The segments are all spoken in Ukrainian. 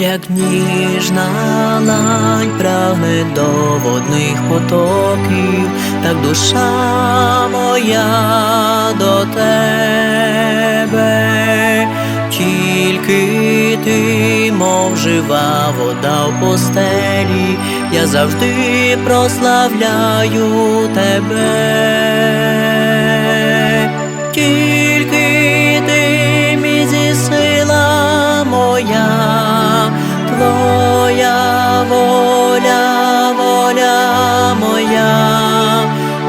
як ніжна лань прагне до водних потоків, так душа моя до тебе, тільки ти, мов жива вода в постелі, я завжди прославляю тебе. Воля, воля моя,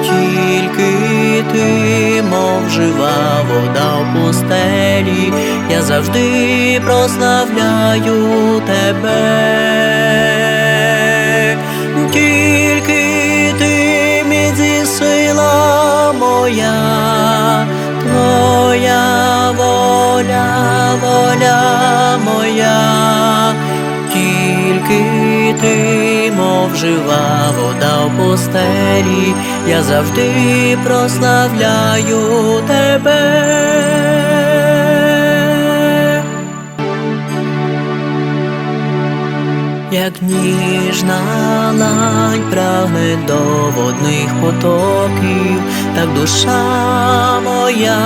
тільки ти, мов жива вода в пустелі, я завжди прославляю тебе. Тільки ти міці сила моя, твоя воля, воля ти, мов жива вода в пустелі, я завжди прославляю тебе. як ніжна лань прагне до водних потоків, так душа моя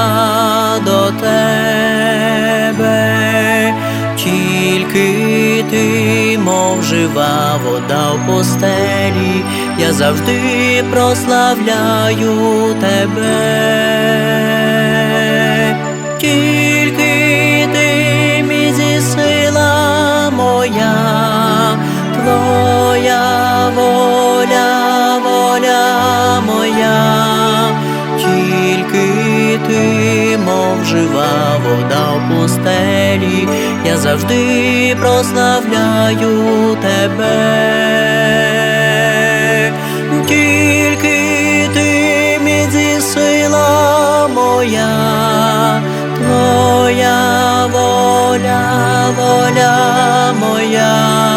до тебе, мов жива вода в постелі, я завжди прославляю тебе. Жива вода в пустелі, я завжди прославляю тебе. Тільки ти міці сила моя, твоя воля, воля моя,